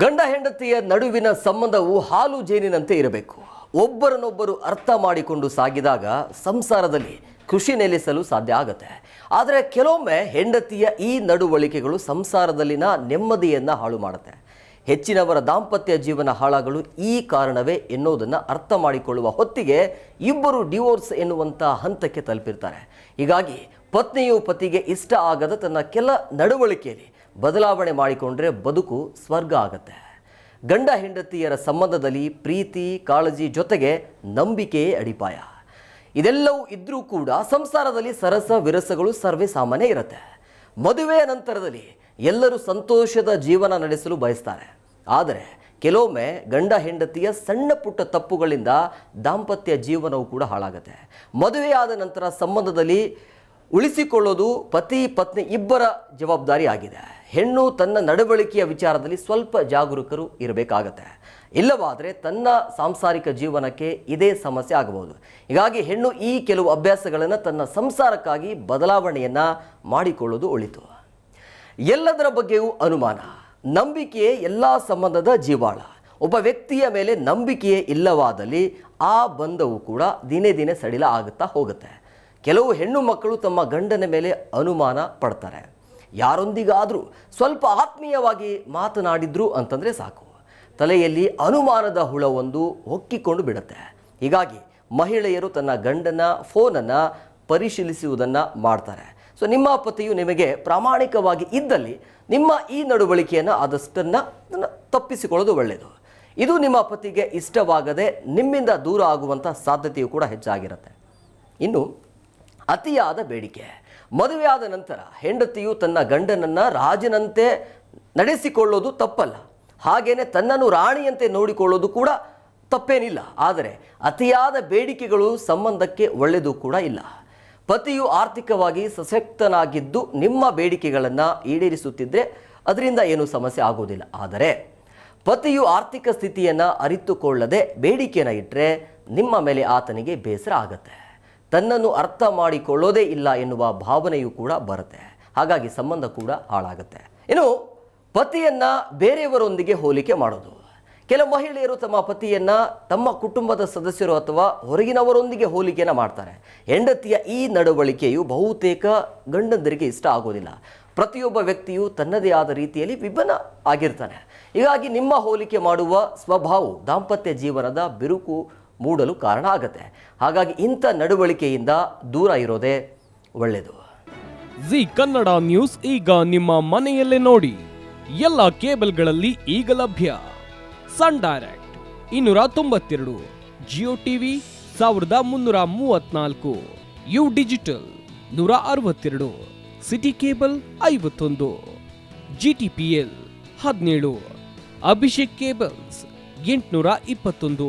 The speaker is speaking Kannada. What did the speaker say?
ಗಂಡ ಹೆಂಡತಿಯ ನಡುವಿನ ಸಂಬಂಧವು ಹಾಲು ಜೇನಿನಂತೆ ಇರಬೇಕು. ಒಬ್ಬರನ್ನೊಬ್ಬರು ಅರ್ಥ ಮಾಡಿಕೊಂಡು ಸಾಗಿದಾಗ ಸಂಸಾರದಲ್ಲಿ ಖುಷಿ ನೆಲೆಸಲು ಸಾಧ್ಯ ಆಗುತ್ತೆ. ಆದರೆ ಕೆಲವೊಮ್ಮೆ ಹೆಂಡತಿಯ ಈ ನಡವಳಿಕೆಗಳು ಸಂಸಾರದಲ್ಲಿನ ನೆಮ್ಮದಿಯನ್ನು ಹಾಳು ಮಾಡುತ್ತೆ. ಹೆಚ್ಚಿನವರ ದಾಂಪತ್ಯ ಜೀವನ ಹಾಳಾಗಲು ಈ ಕಾರಣವೇ ಎನ್ನುವುದನ್ನು ಅರ್ಥ ಮಾಡಿಕೊಳ್ಳುವ ಹೊತ್ತಿಗೆ ಇಬ್ಬರು ಡಿವೋರ್ಸ್ ಎನ್ನುವಂಥ ಹಂತಕ್ಕೆ ತಲುಪಿರ್ತಾರೆ. ಹೀಗಾಗಿ ಪತ್ನಿಯು ಪತಿಗೆ ಇಷ್ಟ ಆಗದ ತನ್ನ ಕೆಲ ನಡವಳಿಕೆಯಲ್ಲಿ ಬದಲಾವಣೆ ಮಾಡಿಕೊಂಡ್ರೆ ಬದುಕು ಸ್ವರ್ಗ ಆಗತ್ತೆ. ಗಂಡ ಹೆಂಡತಿಯರ ಸಂಬಂಧದಲ್ಲಿ ಪ್ರೀತಿ, ಕಾಳಜಿ ಜೊತೆಗೆ ನಂಬಿಕೆಯೇ ಅಡಿಪಾಯ. ಇದೆಲ್ಲವೂ ಇದ್ದರೂ ಕೂಡ ಸಂಸಾರದಲ್ಲಿ ಸರಸ ವಿರಸಗಳು ಸರ್ವೇ ಸಾಮಾನ್ಯ ಇರುತ್ತೆ. ಮದುವೆಯ ನಂತರದಲ್ಲಿ ಎಲ್ಲರೂ ಸಂತೋಷದ ಜೀವನ ನಡೆಸಲು ಬಯಸ್ತಾರೆ. ಆದರೆ ಕೆಲವೊಮ್ಮೆ ಗಂಡ ಹೆಂಡತಿಯ ಸಣ್ಣ ಪುಟ್ಟ ತಪ್ಪುಗಳಿಂದ ದಾಂಪತ್ಯ ಜೀವನವು ಕೂಡ ಹಾಳಾಗುತ್ತೆ. ಮದುವೆಯಾದ ನಂತರ ಸಂಬಂಧದಲ್ಲಿ ಉಳಿಸಿಕೊಳ್ಳೋದು ಪತಿ, ಪತ್ನಿ ಇಬ್ಬರ ಜವಾಬ್ದಾರಿ ಆಗಿದೆ. ಹೆಣ್ಣು ತನ್ನ ನಡವಳಿಕೆಯ ವಿಚಾರದಲ್ಲಿ ಸ್ವಲ್ಪ ಜಾಗರೂಕರು ಇರಬೇಕಾಗತ್ತೆ. ಇಲ್ಲವಾದರೆ ತನ್ನ ಸಾಂಸಾರಿಕ ಜೀವನಕ್ಕೆ ಇದೇ ಸಮಸ್ಯೆ ಆಗಬಹುದು. ಹೀಗಾಗಿ ಹೆಣ್ಣು ಈ ಕೆಲವು ಅಭ್ಯಾಸಗಳನ್ನು ತನ್ನ ಸಂಸಾರಕ್ಕಾಗಿ ಬದಲಾವಣೆಯನ್ನು ಮಾಡಿಕೊಳ್ಳೋದು ಒಳಿತು. ಎಲ್ಲದರ ಬಗ್ಗೆಯೂ ಅನುಮಾನ. ನಂಬಿಕೆಯೇ ಎಲ್ಲ ಸಂಬಂಧದ ಜೀವಾಳ. ಒಬ್ಬ ವ್ಯಕ್ತಿಯ ಮೇಲೆ ನಂಬಿಕೆಯೇ ಇಲ್ಲವಾದಲ್ಲಿ ಆ ಬಂಧವು ಕೂಡ ದಿನೇ ದಿನೇ ಸಡಿಲ ಆಗುತ್ತಾ ಹೋಗುತ್ತೆ. ಕೆಲವು ಹೆಣ್ಣು ಮಕ್ಕಳು ತಮ್ಮ ಗಂಡನ ಮೇಲೆ ಅನುಮಾನ ಪಡ್ತಾರೆ. ಯಾರೊಂದಿಗಾದರೂ ಸ್ವಲ್ಪ ಆತ್ಮೀಯವಾಗಿ ಮಾತನಾಡಿದ್ರು ಅಂತಂದರೆ ಸಾಕು. ತಲೆಯಲ್ಲಿ ಅನುಮಾನದ ಹುಳವೊಂದು ಹೊಕ್ಕಿಕೊಂಡು ಬಿಡುತ್ತೆ. ಹೀಗಾಗಿ ಮಹಿಳೆಯರು ತನ್ನ ಗಂಡನ ಫೋನನ್ನು ಪರಿಶೀಲಿಸುವುದನ್ನು ಮಾಡ್ತಾರೆ. ಸೊ ನಿಮ್ಮ ಪತಿಯು ನಿಮಗೆ ಪ್ರಾಮಾಣಿಕವಾಗಿ ಇದ್ದಲ್ಲಿ ನಿಮ್ಮ ಈ ನಡವಳಿಕೆಯನ್ನು ಆದಷ್ಟನ್ನು ತಪ್ಪಿಸಿಕೊಳ್ಳೋದು ಒಳ್ಳೆಯದು ಇದು ನಿಮ್ಮ ಪತಿಗೆ ಇಷ್ಟವಾಗದೆ ನಿಮ್ಮಿಂದ ದೂರ ಆಗುವಂಥ ಸಾಧ್ಯತೆಯು ಕೂಡ ಹೆಚ್ಚಾಗಿರುತ್ತೆ. ಇನ್ನು ಅತಿಯಾದ ಬೇಡಿಕೆ. ಮದುವೆಯಾದ ನಂತರ ಹೆಂಡತಿಯು ತನ್ನ ಗಂಡನನ್ನು ರಾಜನಂತೆ ನಡೆಸಿಕೊಳ್ಳೋದು ತಪ್ಪಲ್ಲ. ಹಾಗೇನೆ ತನ್ನನ್ನು ರಾಣಿಯಂತೆ ನೋಡಿಕೊಳ್ಳೋದು ಕೂಡ ತಪ್ಪೇನಿಲ್ಲ. ಆದರೆ ಅತಿಯಾದ ಬೇಡಿಕೆಗಳು ಸಂಬಂಧಕ್ಕೆ ಒಳ್ಳೆಯದು ಕೂಡ ಇಲ್ಲ. ಪತಿಯು ಆರ್ಥಿಕವಾಗಿ ಸಶಕ್ತನಾಗಿದ್ದು ನಿಮ್ಮ ಬೇಡಿಕೆಗಳನ್ನು ಈಡೇರಿಸುತ್ತಿದ್ದರೆ ಅದರಿಂದ ಏನೂ ಸಮಸ್ಯೆ ಆಗೋದಿಲ್ಲ ಆದರೆ ಪತಿಯು ಆರ್ಥಿಕ ಸ್ಥಿತಿಯನ್ನು ಅರಿತುಕೊಳ್ಳದೆ ಬೇಡಿಕೆಯನ್ನು ಇಟ್ಟರೆ ನಿಮ್ಮ ಮೇಲೆ ಆತನಿಗೆ ಬೇಸರ ಆಗತ್ತೆ. ತನ್ನನ್ನು ಅರ್ಥ ಮಾಡಿಕೊಳ್ಳೋದೇ ಇಲ್ಲ ಎನ್ನುವ ಭಾವನೆಯೂ ಕೂಡ ಬರುತ್ತೆ. ಹಾಗಾಗಿ ಸಂಬಂಧ ಕೂಡ ಹಾಳಾಗುತ್ತೆ. ಇನ್ನು ಪತಿಯನ್ನು ಬೇರೆಯವರೊಂದಿಗೆ ಹೋಲಿಕೆ ಮಾಡೋದು. ಕೆಲ ಮಹಿಳೆಯರು ತಮ್ಮ ಪತಿಯನ್ನು ತಮ್ಮ ಕುಟುಂಬದ ಸದಸ್ಯರು ಅಥವಾ ಹೊರಗಿನವರೊಂದಿಗೆ ಹೋಲಿಕೆಯನ್ನು ಮಾಡ್ತಾರೆ. ಹೆಂಡತಿಯ ಈ ನಡವಳಿಕೆಯು ಬಹುತೇಕ ಗಂಡಂದರಿಗೆ ಇಷ್ಟ ಆಗೋದಿಲ್ಲ. ಪ್ರತಿಯೊಬ್ಬ ವ್ಯಕ್ತಿಯು ತನ್ನದೇ ಆದ ರೀತಿಯಲ್ಲಿ ವಿಭಿನ್ನ ಆಗಿರ್ತಾನೆ. ಹೀಗಾಗಿ ನಿಮ್ಮ ಹೋಲಿಕೆ ಮಾಡುವ ಸ್ವಭಾವವು ದಾಂಪತ್ಯ ಜೀವನದ ಬಿರುಕು ಮೂಡಲು ಕಾರಣ ಆಗುತ್ತೆ. ಹಾಗಾಗಿ ಇಂಥ ನಡವಳಿಕೆಯಿಂದ ದೂರ ಇರೋದೇ ಒಳ್ಳೆಯದು ಜಿ ಕನ್ನಡ ನ್ಯೂಸ್ ಈಗ ನಿಮ್ಮ ಮನೆಯಲ್ಲೇ ನೋಡಿ. ಎಲ್ಲ ಕೇಬಲ್ಗಳಲ್ಲಿ ಈಗ ಲಭ್ಯ. ಸನ್ ಡೈರೆಕ್ಟ್ ಇನ್ನೂರ ತೊಂಬತ್ತೆರಡು, ಜಿಯೋ ಟಿವಿ ಸಾವಿರದ ಮುನ್ನೂರ ಮೂವತ್ನಾಲ್ಕು ಯು ಡಿಜಿಟಲ್ ನೂರ ಅರವತ್ತೆರಡು, ಸಿಟಿ ಕೇಬಲ್ ಐವತ್ತೊಂದು ಜಿ ಟಿ ಪಿ ಎಲ್ ಹದಿನೇಳು, ಅಭಿಷೇಕ್ ಕೇಬಲ್ಸ್ ಎಂಟುನೂರ ಇಪ್ಪತ್ತೊಂದು.